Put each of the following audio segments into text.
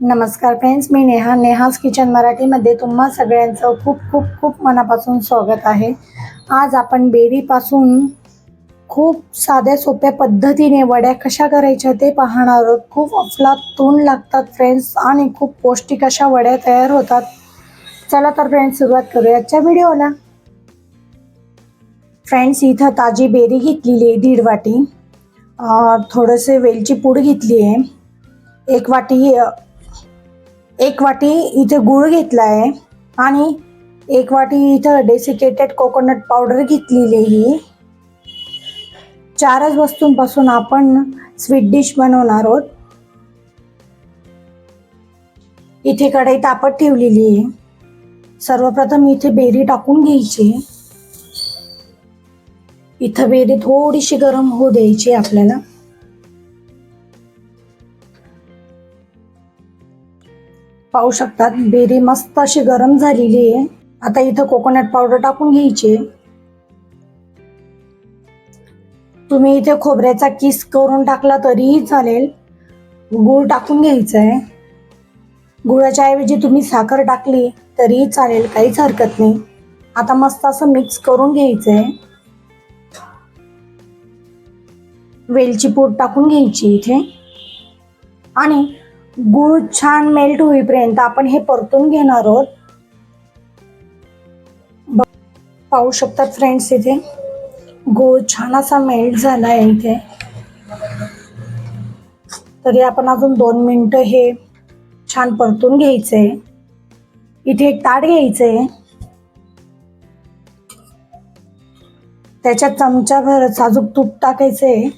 नमस्कार फ्रेंड्स मी नेहा नेहाज किचन मराठीमध्ये तुम्हा सगळ्यांचं खूप खूप खूप मनापासून स्वागत आहे. आज आपण बेरीपासून खूप साध्या सोप्या पद्धतीने वड्या कशा करायच्या ते पाहणार आहोत. खूप अफलातून लागतात फ्रेंड्स आणि खूप पौष्टिक अशा वड्या तयार होतात. चला तर फ्रेंड्स सुरुवात करूया आजच्या व्हिडिओला. फ्रेंड्स इथं ताजी बेरी घेतलेली आहे दीड वाटी. थोडंसे वेलची पूड घेतली आहे. एक वाटी एक वाटी इथे गूळ घेतला आहे आणि एक वाटी इथं डेसिकेटेड कोकोनट पावडर घेतलेली ही. चारच वस्तूंपासून आपण स्वीट डिश बनवणार आहोत. इथे कढई तापत ठेवलेली आहे. सर्वप्रथम इथे बेरी टाकून घ्यायची. इथं बेरी थोडीशी गरम होऊ द्यायची आपल्याला. पाहू शकतात. बेरी मस्त अशी गरम झालेली आहे. आता इथं कोकोनट पावडर टाकून घ्यायची. तुम्ही इथे खोबऱ्याचा किस करून टाकला तरीही चालेल. गूळ टाकून घ्यायचं आहे. गुळाच्या ऐवजी तुम्ही साखर टाकली तरीही चालेल काहीच हरकत नाही. आता मस्त असं मिक्स करून घ्यायचं आहे. वेलची पूड टाकून घ्यायची इथे. आणि गूळ छान मेल्ट होईपर्यंत आपण हे परतून घेणार आहोत. पाहू शकतात फ्रेंड्स इथे. गूळ छान असा मेल्ट झाला आहे इथे. तरी आपण अजून दोन मिनटं हे छान परतून घ्यायचे. इथे एक ताट घ्यायचंय त्याच्यात चमचाभर साजूक तूप टाकायचंय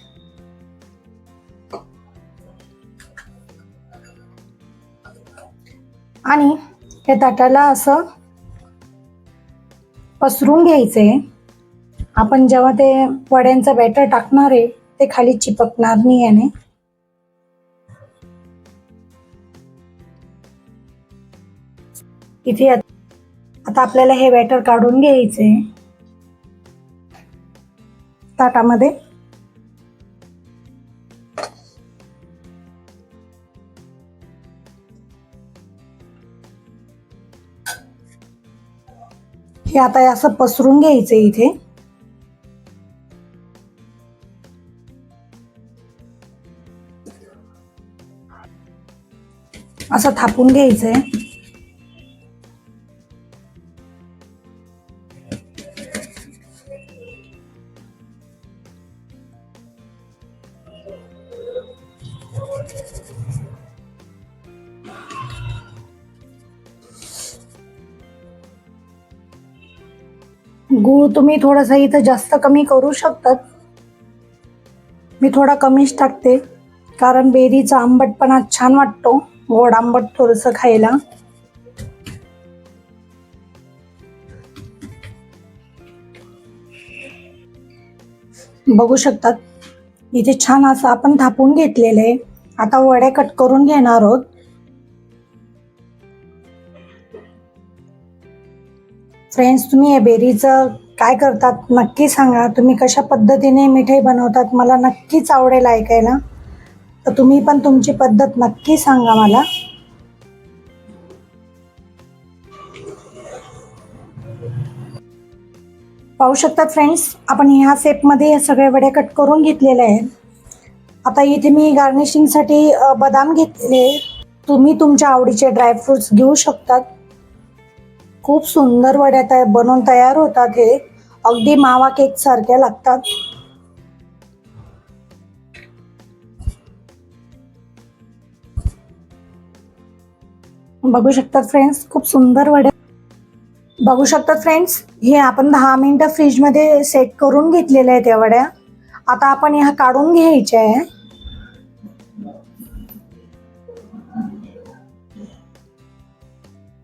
आणि त्या ताटाला असं पसरून घ्यायचंय आपण जेव्हा ते वड्यांचं बॅटर टाकणार आहे ते खाली चिपकणार नाही याने. इथे आता आपल्याला हे बॅटर काढून घ्यायचंय ताटामध्ये. हे आता असं पसरून घ्यायचं इथे. असं थापून घ्यायचंय. गूळ तुम्ही थोडंसं इथं जास्त कमी करू शकतात. मी थोडा कमीच टाकते. कारण बेरीचा आंबटपणा छान वाटतो. गोड आंबट थोडंसं खायला. बघू शकतात. इथे छान असं आपण थापून घेतलेलं आहे. आता वड्या कट करून घेणार आहोत. फ्रेंड्स तुम्ही या बेरीचं काय करतात? नक्की सांगा. तुम्ही कशा पद्धतीने मिठाई बनवतात? मला नक्कीच आवडेल ऐकायला. तर तुम्ही पण तुमची पद्धत नक्की सांगा मला. पाहू शकतात फ्रेंड्स आपण ह्या सेपमध्ये सगळे वडे कट करून घेतलेले आहेत. आता इथे मी गार्निशिंगसाठी बदाम घेतलेले तुम्ही तुमच्या आवडीचे ड्रायफ्रुट्स घेऊ शकतात. खूप सुंदर वड्या तया बनवून तयार होतात हे. अगदी मावा केक सारख्या लागतात. बघू शकतात फ्रेंड्स खूप सुंदर वड्या. बघू शकतात फ्रेंड्स हे आपण दहा मिनिटं फ्रीजमध्ये सेट करून घेतलेल्या आहेत या वड्या. आता आपण ह्या काढून घ्यायच्या आहे.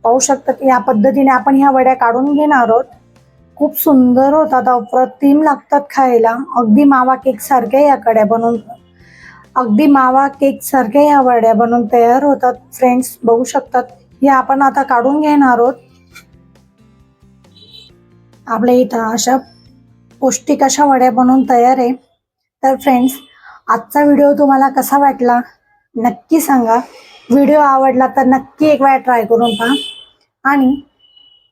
पाहू शकतात या पद्धतीने आपण ह्या वड्या काढून घेणार आहोत. खूप सुंदर होतात अप्रतिम लागतात खायला. अगदी मावा केक सारख्या या कड्या बनवून अगदी मावा केक सारख्या या वड्या बनवून तयार होतात. फ्रेंड्स बघू शकतात. या आपण आता काढून घेणार आहोत. आपल्या इथं अशा पौष्टिक अशा वड्या बनवून तयार आहे. तर फ्रेंड्स आजचा व्हिडिओ तुम्हाला कसा वाटला? नक्की सांगा. व्हिडिओ आवडला तर नक्की एक वेळा ट्राय करून पहा. आणि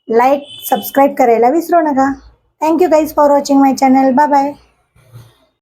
लाईक सबस्क्राईब करायला विसरू नका. Thank you guys for watching my channel bye bye